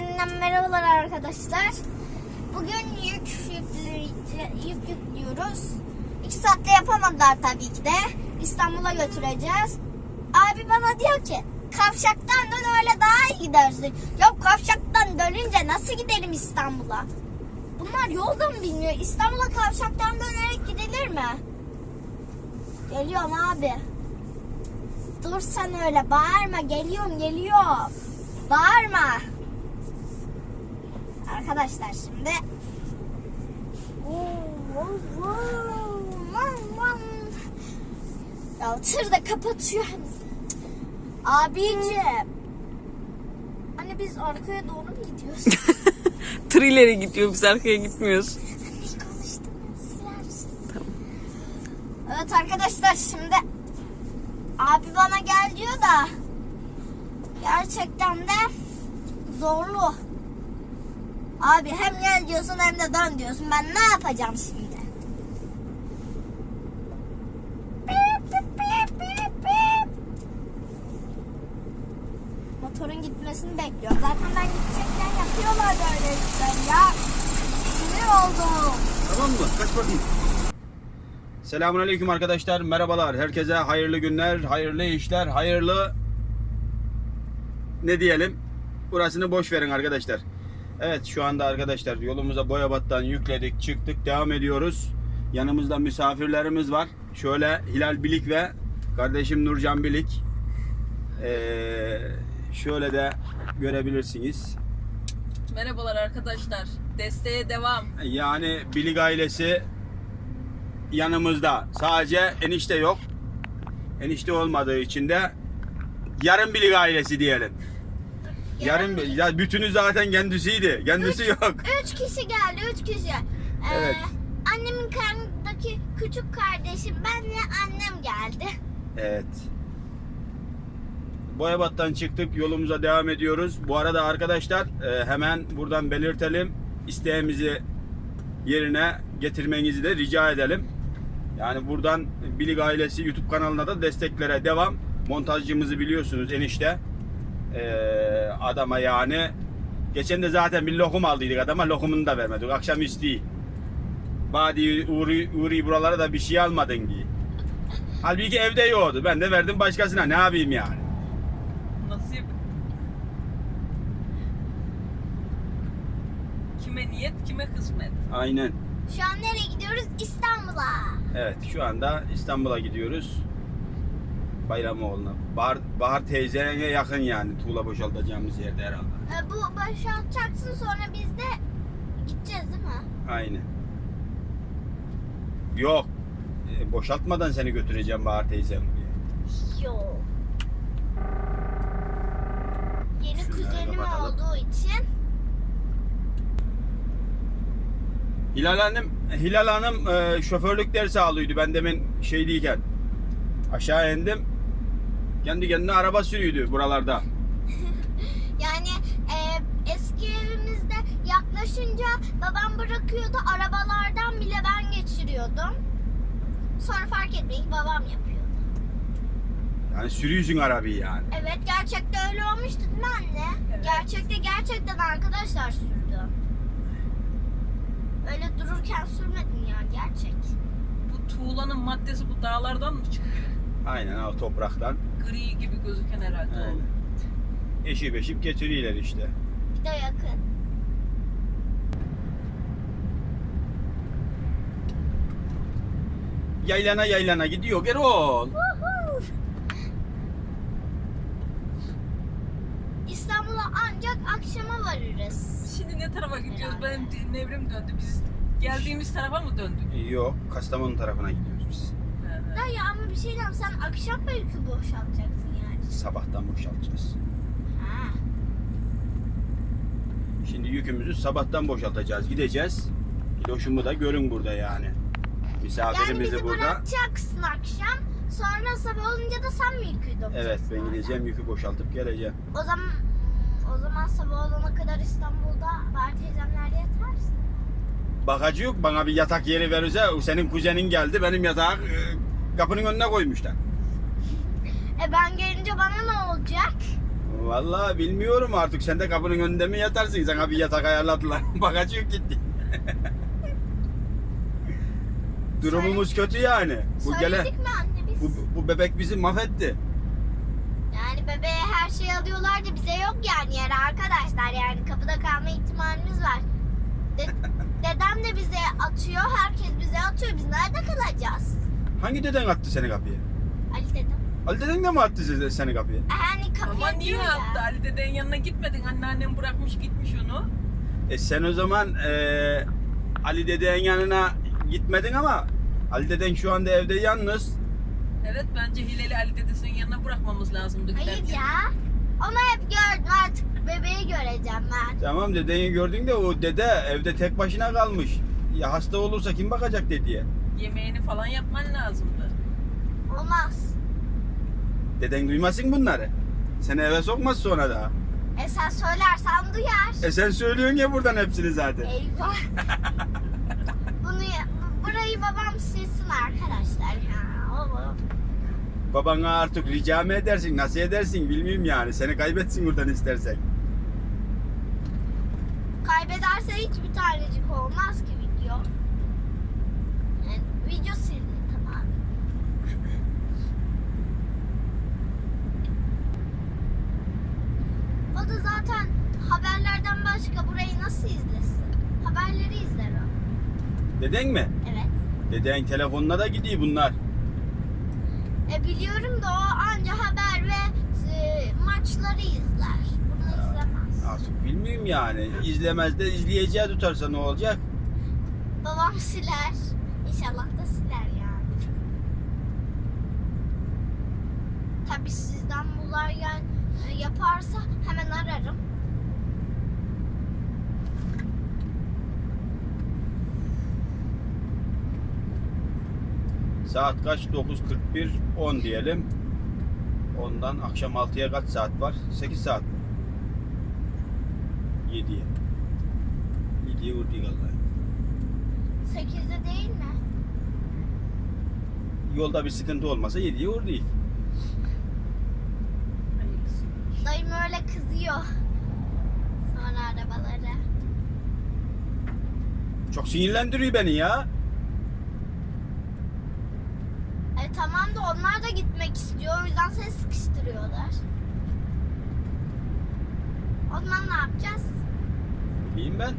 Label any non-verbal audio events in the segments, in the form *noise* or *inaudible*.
yeniden merhabalar arkadaşlar. Bugün yük, yük yüklüyoruz. İki saatte yapamadılar tabii ki de. İstanbul'a götüreceğiz. Abi bana diyor ki kavşaktan dön öyle daha iyi gidersin. Yok kavşaktan dönünce nasıl gidelim İstanbul'a? Bunlar yolda mı bilmiyor? İstanbul'a kavşaktan dönerek gidilir mi? Geliyorum abi. Dur sen öyle bağırma geliyorum geliyorum. Bağırma. Arkadaşlar şimdi. Ya tır da kapatıyor. Abicim. Hani biz arkaya doğru mu gidiyoruz? *laughs* Tır ileri gidiyor biz arkaya gitmiyoruz. Silersin. Evet arkadaşlar şimdi abi bana gel diyor da gerçekten de zorlu. Abi hem gel diyorsun hem de dön diyorsun. Ben ne yapacağım şimdi? Motorun gitmesini bekliyorum. Zaten ben gidecekken yapıyorlar böyle işler ya. Sinir oldum. Tamam mı? Kaç bakayım. Selamun aleyküm arkadaşlar. Merhabalar. Herkese hayırlı günler, hayırlı işler, hayırlı ne diyelim? Burasını boş verin arkadaşlar. Evet şu anda arkadaşlar yolumuza Boyabat'tan yükledik, çıktık, devam ediyoruz. Yanımızda misafirlerimiz var. Şöyle Hilal Bilik ve kardeşim Nurcan Bilik. Ee, şöyle de görebilirsiniz. Merhabalar arkadaşlar. Desteğe devam. Yani Bilig ailesi yanımızda. Sadece enişte yok. Enişte olmadığı için de yarım Bilig ailesi diyelim. Yarım ya bütünü zaten kendisiydi. Kendisi yok. Üç kişi geldi, üç kişi. Ee, Evet. Annemin karnındaki küçük kardeşim, benle annem geldi. Evet. Boyabat'tan çıktık. Yolumuza devam ediyoruz. Bu arada arkadaşlar e, hemen buradan belirtelim. isteğimizi yerine getirmenizi de rica edelim. Yani buradan Bilig ailesi YouTube kanalına da desteklere devam. Montajcımızı biliyorsunuz enişte. E, adama yani geçen de zaten bir lokum aldıydık adama lokumunu da vermedik. Akşam isteği. Badi Uri, Uri buralara da bir şey almadın diye. Halbuki evde yoğdu. Ben de verdim başkasına. Ne yapayım yani? Nasip. Kime niyet, kime kısmet. Aynen. Şu an nereye gidiyoruz? İstanbul'a. Evet şu anda İstanbul'a gidiyoruz. Bayramoğlu'na. Bahar, Bahar teyzene yakın yani. Tuğla boşaltacağımız yerde herhalde. Ee, bu boşaltacaksın sonra biz de gideceğiz değil mi? Aynen. Yok. E, boşaltmadan seni götüreceğim Bahar teyzem diye. Yok. Yeni Şunları kuzenim kapatalım. olduğu için. Hilal Hanım, Hilal Hanım e, şoförlük dersi alıyordu. Ben demin şeydeyken. Aşağı indim. Kendi kendine araba sürüyordu buralarda. *laughs* Yani e, eski evimizde yaklaşınca babam bırakıyordu. Arabalardan bile ben geçiriyordum. Sonra fark etmeyin babam yapıyordu. Yani sürüyorsun arabayı yani. Evet gerçekten öyle olmuştu değil mi anne? Evet. Gerçekte gerçekten arkadaşlar sürdü. Öyle dururken sürmedin ya gerçek. Bu tuğlanın maddesi bu dağlardan mı çıkıyor? Aynen o topraktan. Gri gibi gözüken herhalde o. Aynen. Eşip eşip getiriyorlar işte. Bir de yakın. Yaylana yaylana gidiyor Erol. İstanbul'a ancak akşama varırız. Şimdi ne tarafa gidiyoruz? Herhalde. Benim nevrim döndü. Biz geldiğimiz tarafa mı döndük? Yok Kastamonu tarafına gidiyoruz biz. Da ya ama bir şey diyeceğim sen akşam mı yükü boşaltacaksın yani? Sabahtan boşaltacağız. Ha. Şimdi yükümüzü sabahtan boşaltacağız. Gideceğiz. Kiloşumu da görün burada yani. Yani Misafirimizi bizi burada. bırakacaksın akşam. Sonra sabah olunca da sen mi yükü dokuyacaksın? Evet ben gideceğim yükü boşaltıp geleceğim. O zaman o zaman sabah olana kadar İstanbul'da Bahar teyzemlerde yatarsın. Bakacı yok bana bir yatak yeri verirse senin kuzenin geldi benim yatağı e, kapının önüne koymuşlar. E ben gelince bana ne olacak? Vallahi bilmiyorum artık. Sen de kapının önünde mi yatarsın? Sana bir yatak ayarladılar. *laughs* Bagajı yok gitti. *laughs* Durumumuz kötü yani. Bu gele Söyledik mi anne biz? bu, bu bebek bizi mahvetti. Yani bebeğe her şey alıyorlar da bize yok yani yer arkadaşlar. Yani kapıda kalma ihtimalimiz var. De- *laughs* dedem de bize atıyor. Herkes bize atıyor. Biz nerede kalacağız? Hangi deden attı seni kapıya? Ali dedem. Ali deden de mi attı sizi- seni kapıya? Yani kapıya Ama niye diyor ya. attı? Ali dedenin yanına gitmedin. Anneannem bırakmış gitmiş onu. E sen o zaman e, Ali dedenin yanına gitmedin ama Ali deden şu anda evde yalnız. Evet bence Hileli Ali dedesinin yanına bırakmamız lazımdı. Hayır giderken. ya. Onu hep gördüm artık bebeği göreceğim ben. Tamam dedeni gördün de o dede evde tek başına kalmış. Ya hasta olursa kim bakacak dedeye? Yemeğini falan yapman lazımdı. Olmaz. Deden duymasın bunları. Seni eve sokmaz sonra da. E sen söylersen duyar. E sen söylüyorsun ya buradan hepsini zaten. Eyvah. *laughs* Bunu ya- bu- burayı babam silsin arkadaşlar ya. Oğlum. Babana artık rica mı edersin, nasıl edersin bilmiyorum yani. Seni kaybetsin buradan istersen. Kaybederse hiçbir tanecik olmaz ki video. Yani video sildim tamam. O da zaten haberlerden başka burayı nasıl izlesin? Haberleri izler o. Deden mi? Evet. Deden telefonuna da gidiyor bunlar. E biliyorum da o anca haber ve e, maçları izler. Bunu izlemez. Artık bilmiyorum yani. İzlemez de izleyeceği tutarsa ne olacak? Babam siler. İnşallah da siler yani. Tabii sizden bunlar yani e, yaparsa ararım. Saat kaç? 9.41, 10 diyelim. Ondan akşam 6'ya kaç saat var? 8 saat mi? 7'ye. 7'ye vurdu galiba. 8'de değil mi? Yolda bir sıkıntı olmasa 7'ye vurdu. Hayırlısı. Dayım öyle kızıyor. Sonra arabaları. Çok sinirlendiriyor beni ya. E tamam da onlar da gitmek istiyor. O yüzden seni sıkıştırıyorlar. O zaman ne yapacağız? Bileyim ben.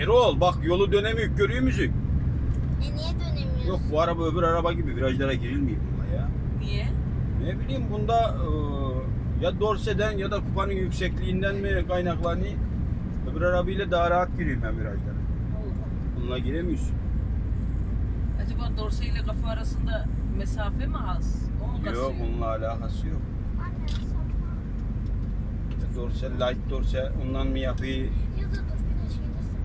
Erol bak yolu dönemiyor görüyor musun? e niye Yok bu araba öbür araba gibi virajlara girilmiyor bununla ya. Niye? Ne bileyim bunda e, ya dorseden ya da kupanın yüksekliğinden mi kaynaklanıyor? Öbür arabayla daha rahat giriyorum ben virajlara. Allah. Bununla giremiyorsun. Acaba dorse ile kafa arasında mesafe mi az? O mu kasıyor? Yok bununla alakası yok. Anne sapma. Dorse, light dorse ondan mı yapıyor? Ya da dur güneş gelirse.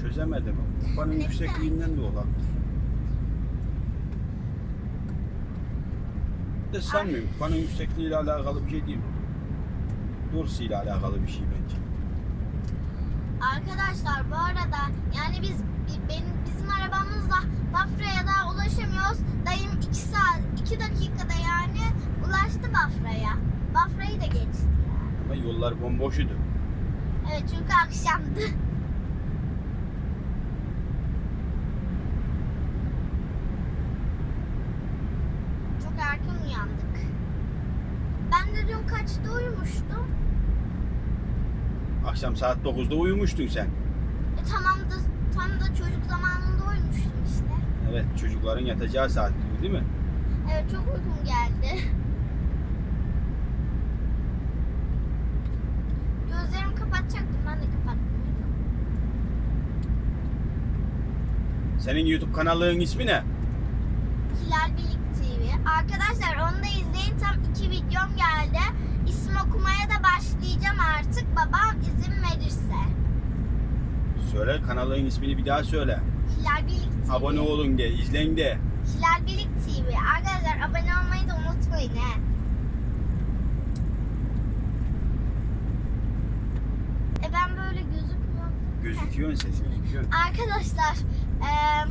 Çözemedim. Kupanın yüksekliğinden de olan. De sanmıyorum. Kupanın yüksekliğiyle alakalı bir şey değil. Dorse ile alakalı bir şey bence. Arkadaşlar bu arada yani biz bi- benim bizim arabamızla Bafra'ya daha ulaşamıyoruz. Dayım 2 saat 2 dakikada yani ulaştı Bafra'ya. Bafra'yı da geçti yani. Ama yollar bomboşuydu. Evet çünkü akşamdı. Çok erken uyandık. Ben de dün kaçta uyumuştum? Akşam saat 9'da uyumuştun sen. E, tamam da tam da çocuk zamanında uyumuştum işte. Evet çocukların yatacağı saat gibi değil mi? Evet çok uykum geldi. Gözlerimi kapatacaktım ben de kapattım. Senin YouTube kanalının ismi ne? Hilal Bilik TV. Arkadaşlar onu da izleyin. Tam iki videom geldi. İsim okumaya da başlayacağım artık. Babam izin verirse. Söyle kanalının ismini bir daha söyle. Hilal Bilik TV. Abone olun de, izleyin de. Hilal Bilik TV. Arkadaşlar abone olmayı da unutmayın he. E ben böyle gözükmüyorum. Gözüküyorsun ses gözüküyor. Arkadaşlar eee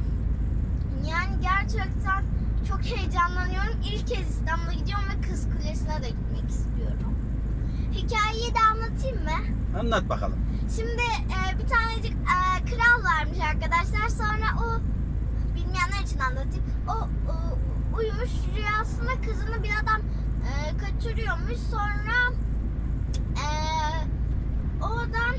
Yani gerçekten çok heyecanlanıyorum. İlk kez İstanbul'a gidiyorum ve Kız Kulesi'ne de gitmek istiyorum. Hikayeyi de anlatayım mı? Anlat bakalım. Şimdi e, bir tanecik e, kral varmış arkadaşlar. Sonra o bilmeyenler için anlatayım. O, o uyumuş rüyasında kızını bir adam e, kaçırıyormuş. Sonra e, o adam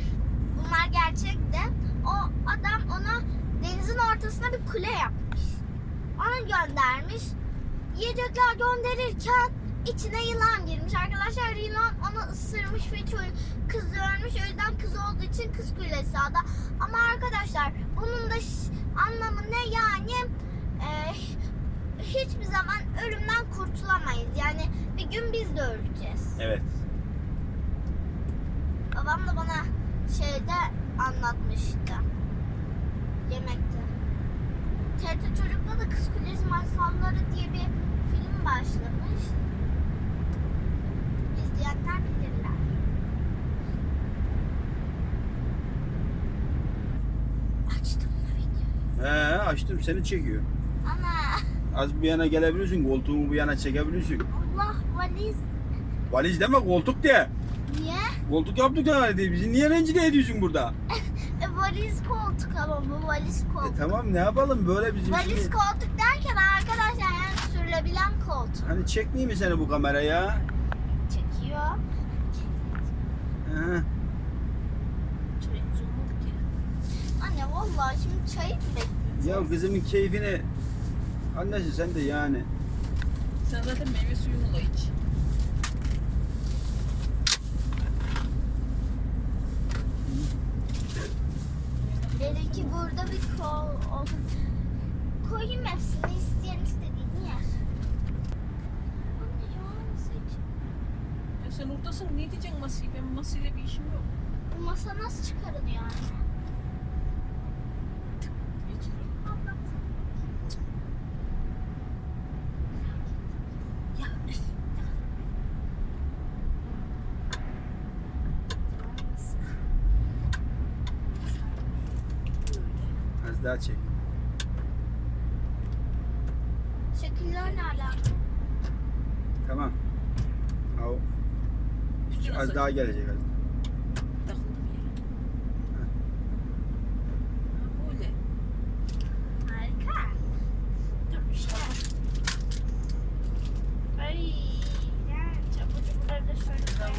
bunlar gerçekti. O adam ona denizin ortasına bir kule yapmış. Onu göndermiş. Yiyecekler gönderirken içine yılan girmiş. Arkadaşlar yılan onu ısırmış ve çocuk kız ölmüş. O yüzden kız olduğu için kız kulesi adı. Ama arkadaşlar bunun da anlamı ne yani? e, hiçbir zaman ölümden kurtulamayız. Yani bir gün biz de öleceğiz. Evet. Babam da bana şeyde anlatmıştı. Yemekte. TRT Çocuk'ta da Kız Kulesi Masalları diye bir film başlamış. İzleyenler bilirler. Açtım da videoyu. He açtım seni çekiyor. Ana Az bir yana gelebilirsin. Koltuğumu bu yana çekebilirsin. Allah valiz. Valiz deme koltuk de. Niye? Koltuk yaptık diye. Bizi niye rencide ediyorsun burada? *laughs* E, valiz koltuk ama bu valiz E koltuk. tamam ne yapalım böyle bizim Valiz şimdi- koltuk derken arkadaşlar yani sürülebilen koltuk. Hani çekmeyeyim mi seni bu kameraya? Çekiyor. He. Anne vallahi şimdi çayı mı bekleyeceğiz? Ya kızımın keyfini annesi sen de yani. Sen zaten meyve suyunu da iç. Dedi ki burada bir kol olsun. Koyayım hepsini isteyen istediğini yer. Anne. Ya sen oradasın ne diyeceksin Masi'ye? Ben Masi'yle bir işim yok. Bu masa nasıl çıkarılıyor anne? Geç. Ya üf. Az daha çek. Şekiller ne alaka? Tamam. Al. Peki Az nasıl? daha gelecek az. Takıldı bir yere. Ha, Böyle. Harika. Dur işte. Ay. ya, Çabuk çabukları da şöyle Tamam ben koyalım.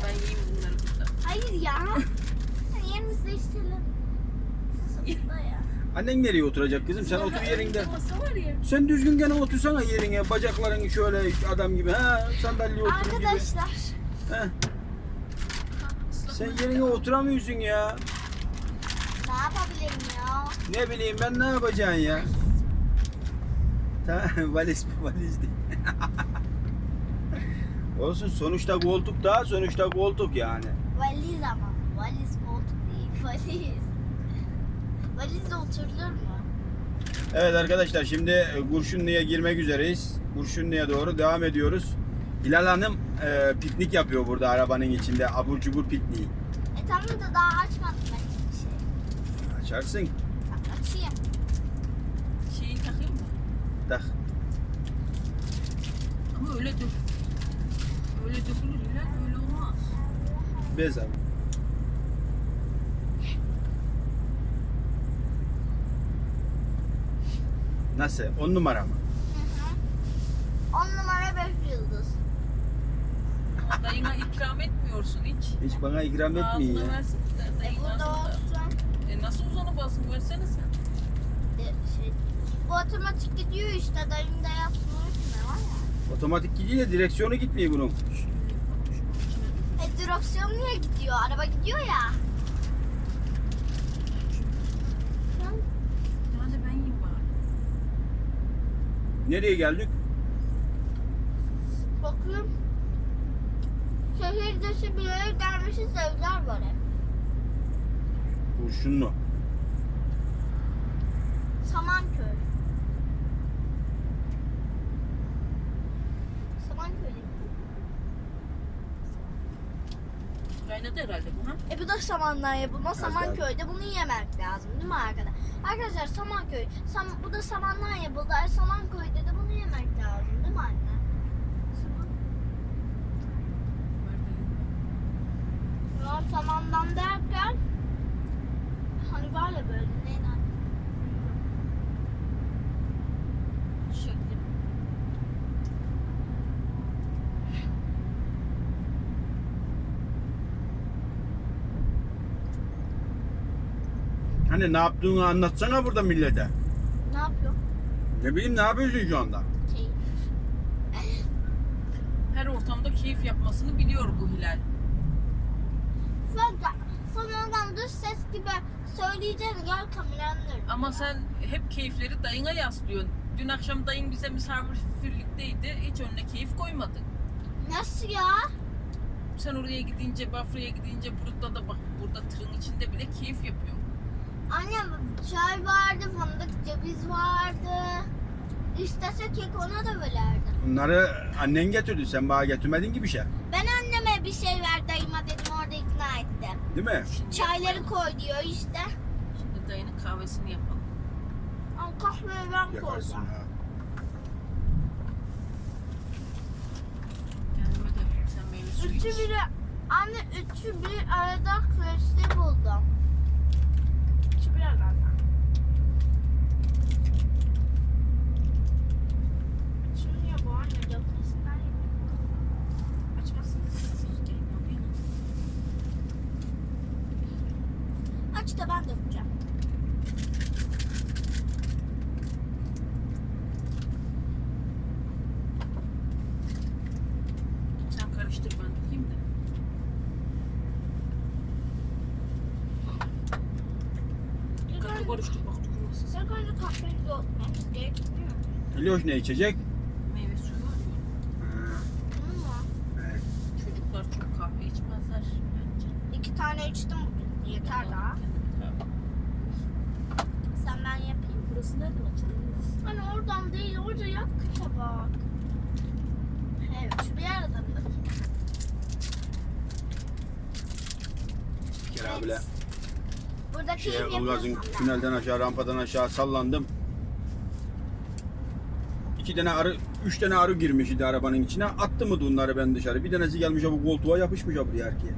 Yiyeyim bunları burada. Hayır ya. Yerimizde ya. Annen nereye oturacak kızım? Sen otur yerinde. Sen düzgün gene otursana yerine. Bacakların şöyle adam gibi. Ha sandalye oturur gibi. Arkadaşlar. Islak sen yerine oturamıyorsun ya. Ne yapabilirim ya? Ne bileyim ben ne yapacaksın ya? Tamam *laughs* valiz bu valiz değil. *laughs* Olsun sonuçta koltuk da sonuçta koltuk yani. Valiz ama. Valiz koltuk değil. *laughs* Valiz. Valizde oturulur mu? Evet arkadaşlar şimdi Kurşunlu'ya girmek üzereyiz. Kurşunlu'ya doğru devam ediyoruz. Hilal Hanım e, piknik yapıyor burada arabanın içinde. Abur cubur pikniği. E tamam da daha açmadım ben hiçbir şey. Açarsın. Bak açayım. Şeyi takayım mı? Tak. Ama öyle dök. Öyle dökülür Hilal öyle olmaz. Bez abi. Nasıl? On numara mı? Hı hı. On numara beş yıldız. Ama dayına ikram etmiyorsun hiç. Hiç bana ikram Ağzına ya. versene de. E Dayın burada olsun. E nasıl uzanıp alsın versene sen. E, şey, bu otomatik gidiyor işte dayım da yapsın ne var ya. Otomatik gidiyor da direksiyonu gitmiyor bunun. E direksiyon niye gidiyor? Araba gidiyor ya. Hı? Hadi ben yiyeyim bari. Nereye geldik? Bakayım. Şehir dışı bir yere gelmişiz evler var hep. Kurşunlu. Samanköy. Samanköy'de. Kaynadı herhalde bu ha? E bu da samandan yapılma. Samanköy'de bunu yemek lazım değil mi arkadaşlar? Arkadaşlar Samanköy, Sam, bu da samandan yapıldı. E, Samanköy'de de bunu yemek lazım değil mi anne? Saman, ya samandan derken hani var ya böyle neydi anne? Şekli. Hani ne yaptığını anlatsana burada millete. Ne yapıyor? Ne bileyim ne yapıyorsun şu anda? Keyif. *laughs* Her ortamda keyif yapmasını biliyor bu Hilal. Fakat sonradan dış ses gibi söyleyeceğim gel kameranın. Ama sen hep keyifleri dayına yaslıyorsun. Dün akşam dayın bize misafirlikteydi. Hiç önüne keyif koymadı. Nasıl ya? Sen oraya gidince, Bafra'ya gidince burada da bak burada tırın içinde bile keyif yapıyor. Annem çay vardı, fındık ceviz vardı. İstese kek ona da bölerdim. Bunları annen getirdi. Sen bana getirmedin ki bir şey. Ben anneme bir şey ver dayıma dedim orada ikna ettim. Değil mi? Şimdi Çayları koy diyor işte. Şimdi dayının kahvesini yapalım. Ama kahveyi ben Yakarsın koyacağım. ha. Kendime de sen meyve suyu Üçü iç. biri, anne üçü bir arada klasik buldum. Üçü bir arada. Açılmıyor bu anne. Dökmesinden yapıyor. Açmasın. Gerek yok ya. Aç da ben dökeceğim. Sen karıştır ben dökeyim de. Dikkatli karıştır bak dokunmasın. Sen önce kahveyi dökmemiz gerekiyor. Biliyorsun ne içecek? Meyve suyu var ya. Bunun mu? Evet. Çocuklar çok kahve içmezler bence. İki tane içtim bugün. Yeter daha. Sen ben yapayım. Burası nereden açılıyor? Hani oradan değil, orada yak tabak. Evet, şu bir arada mı? Bir kere abiyle Burada şey, Ulgaz'ın tünelden aşağı, rampadan aşağı sallandım. İki tane arı, üç tane arı girmiş idi arabanın içine. Attı mı bunları ben dışarı. Bir tanesi gelmiş bu koltuğa yapışmış buraya erkeğe.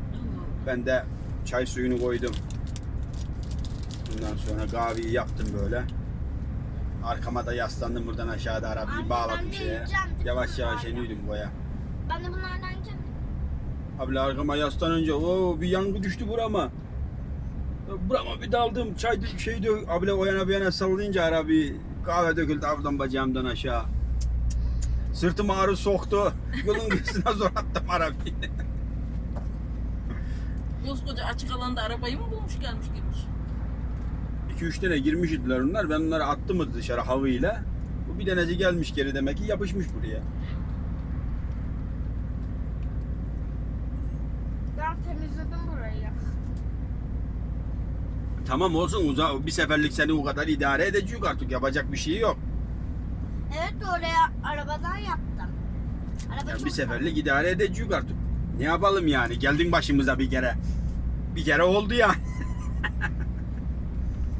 Ben de çay suyunu koydum. Bundan sonra kahveyi yaptım böyle. Arkama da yaslandım buradan aşağıda arabayı Anne, bağladım de şeye. yiyeceğim, Yavaş yavaş bunlardan? iniyordum boya. Ben de bunlardan yiyeceğim. Abi arkama yaslanınca o bir yangı düştü burama. Burama bir daldım çay şey dök abla o yana bir yana sallayınca arabayı kahve döküldü arabadan bacağımdan aşağı. Sırtıma ağrı soktu. Yolun kıyısına zor attım arabayı. *laughs* Koskoca açık alanda arabayı mı bulmuş gelmiş girmiş? 2-3 tane girmiş idiler onlar. Ben onları attım dışarı havıyla. Bu bir tanesi gelmiş geri demek ki yapışmış buraya. Ben temizledim burayı. Tamam olsun uza bir seferlik seni o kadar idare edecek artık yapacak bir şey yok. Evet oraya arabadan yaptım. Araba Ya çok bir seferlik idare edecek artık. Ne yapalım yani? Geldin başımıza bir kere. Bir kere oldu ya. *laughs*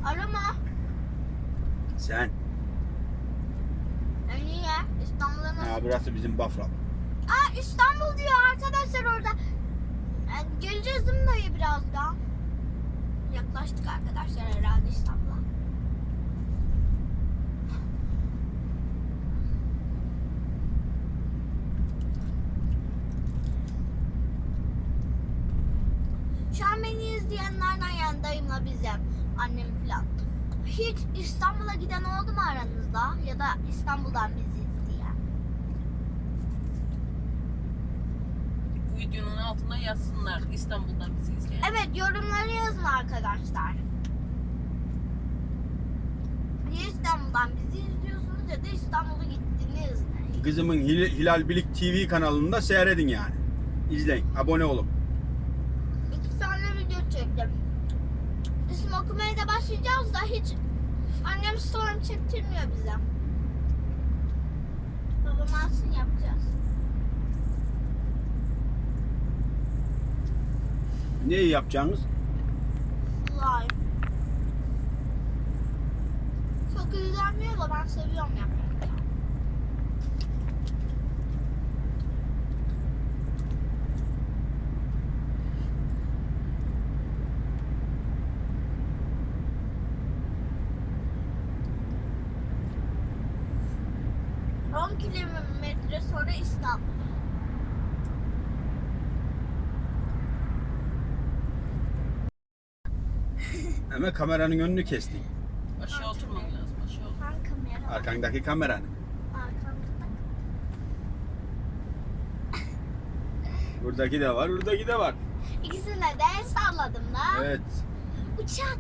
Arama. Sen. E niye? İstanbul'a nasıl? Ha burası bizim Bafra. Aa İstanbul diyor arkadaşlar orada. E, geleceğiz değil mi dayı birazdan? Yaklaştık arkadaşlar herhalde İstanbul'a. Şu an beni izleyenlerden yani dayımla bizim, annem falan. Hiç İstanbul'a giden oldu mu aranızda? Ya da İstanbul'dan bizi izleyen? Bu videonun altına yazsınlar İstanbul'dan bizi izleyen. Evet yorumları yazın arkadaşlar. Niye İstanbul'dan bizi izliyorsunuz ya da İstanbul'a gittiniz mi? Kızımın Hil- Hilal Bilik TV kanalında seyredin yani. İzleyin. Abone olun. İki tane video çektim. İsim okumaya da başlayacağız da hiç annem sorun çektirmiyor bize. Babam alsın yapacağız. Neyi yapacaksınız? Slime. Çok ilgilenmiyor da ben seviyorum yapmayı. On kilometre sonra İstanbul. Kameranın önünü kestin. Aşağı oturman lazım. Aşağı otur. Ben kamera. Arkandaki kameranın. Buradaki de var, buradaki de var. İkisine de el salladım da. Evet. Uçak.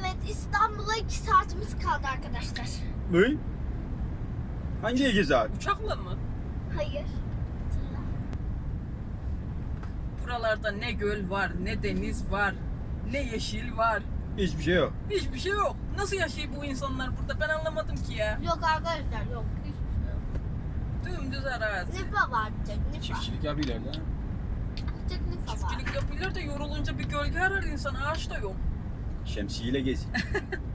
Evet İstanbul'a iki saatimiz kaldı arkadaşlar. Ne? Hangi iki saat? Uçakla mı? Hayır. Buralarda ne göl var, ne deniz var, ne yeşil var. Hiçbir şey yok. Hiçbir şey yok. Nasıl yaşıyor bu insanlar burada? Ben anlamadım ki ya. Yok arkadaşlar yok. Hiçbir şey yok. Dümdüz arazi. Nifa var bir tek Nifa. Çiftçilik yapıyorlar da. Bir tek Nifa var. Çiftçilik yapıyorlar da yorulunca bir gölge arar insan. Ağaç da yok. Şemsiyeyle gez.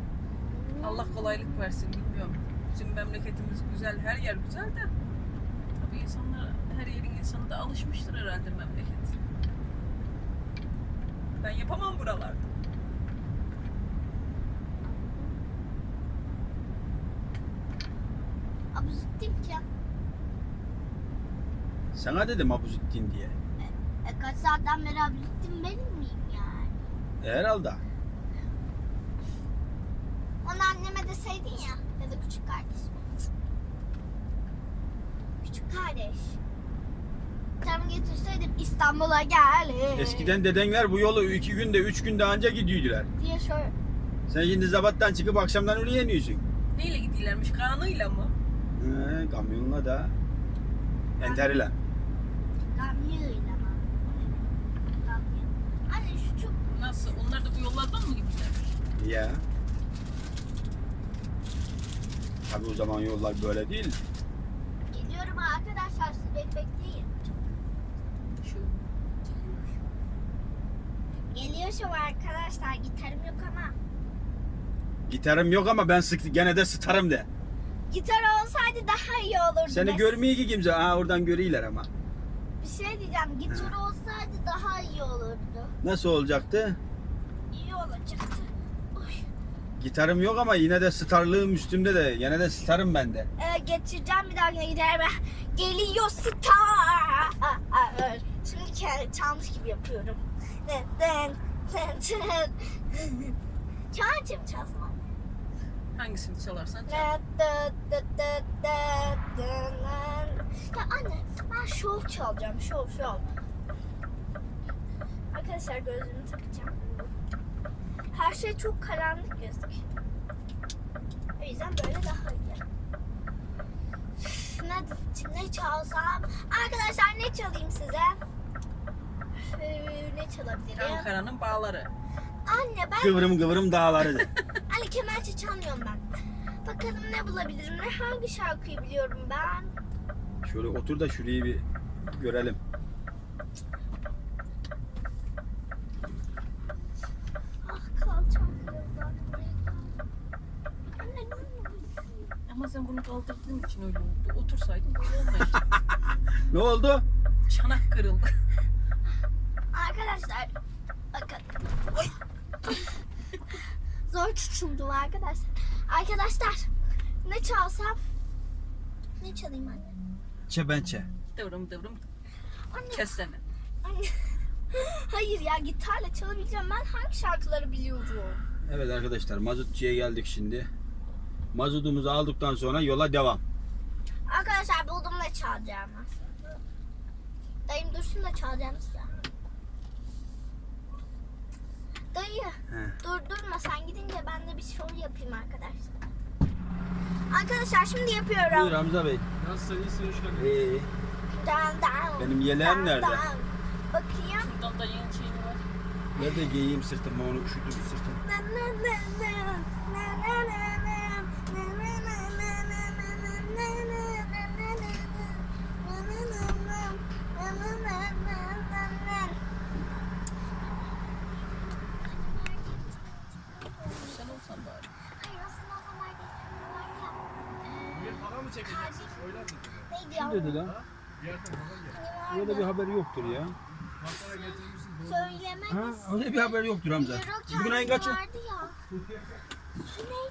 *laughs* Allah kolaylık versin bilmiyorum. Bizim memleketimiz güzel, her yer güzel de. Tabii insanlar, her yerin insanı da alışmıştır herhalde memleket. Ben yapamam buralarda. Zıttım ki. Sana dedim Abuzittin diye. E, kaç saatten beri abi zıttım benim miyim yani? Herhalde. Onu anneme deseydin ya. Ya da küçük kardeşime. Küçük kardeş. Tam getirseydim İstanbul'a gel. Eskiden dedenler bu yolu iki günde, üç günde anca gidiyordular. diye şöyle. Sen şimdi zabattan çıkıp akşamdan oraya iniyorsun. Neyle gidiyorlarmış? Kanıyla mı? He, kamyonla da. Enteriyle. Kamyonuyla mı? Kamyon. Anne şu çok Nasıl? Onlar da bu yollardan mı gidiyorlar? Ya. Tabi o zaman yollar böyle değil. Geliyorum arkadaşlar siz bekleyin. Şu Geliyor şu arkadaşlar gitarım yok ama. Gitarım yok ama ben sık gene de sıtarım de. Gitar olsaydı daha iyi olurdu. Seni ki kimse. Aa oradan görüyorlar ama. Bir şey diyeceğim gitar olsaydı daha iyi olurdu. Nasıl olacaktı? İyi olacaktı. Oy. Gitarım yok ama yine de starlığım üstümde de. Yine de starım ben de. Ee, getireceğim bir dahakine giderime. Geliyor star. Şimdi ke- çalmış gibi yapıyorum. Den, Çağıracağım çalsam. hangisini çalarsan çal. Ya anne ben şov çalacağım şov şov. Arkadaşlar gözlüğümü takacağım. Her şey çok karanlık gözüküyor. O yüzden böyle daha iyi. Ne, ne çalsam? Arkadaşlar ne çalayım size? Ee, ne çalabilirim? Ankara'nın bağları. Anne ben Kıvrım kıvrım dağları de. *laughs* Anne kemençe çalmıyorum ben. Bakalım ne bulabilirim? Ne hangi şarkıyı biliyorum ben? Şöyle otur da şurayı bir görelim. Ah kalçam kırıldı. Anne ne olmuş? Ama sen bunu kaldırdığın için öyle oldu. Otursaydın böyle olmayacak. *laughs* Ne oldu? Çanak kırıldı. Arkadaşlar bakın. Zor tutundum arkadaşlar. Arkadaşlar ne çalsam? Ne çalayım anne? Çebençe. Dıvrım dıvrım Anne, kessene. anne. Hayır ya gitarla çalabileceğim. Ben hangi şarkıları biliyorum? Evet arkadaşlar mazotçuya geldik şimdi. Mazotumuzu aldıktan sonra yola devam. Arkadaşlar buldum ne çalacağımı. Dayım dursun da çalacağım size. Dayı He. dur durma sen gidince ben de bir şov yapayım arkadaşlar. Arkadaşlar şimdi yapıyorum. Buyur Hamza Bey. Nasılsın? İyisin hoş geldin. Ee, Dan, dan, Benim yeleğim dan, nerede? dan. Bakayım. Şuradan da yeni şeyini var. nerede giyeyim sırtıma onu üşüdüm sırtım. Na, na, na, na, na, na, yoktur ya. Söylemek Ha, öyle bir haber yoktur Hamza. Bugün ayın kaçı? vardı ya. Neydi *laughs*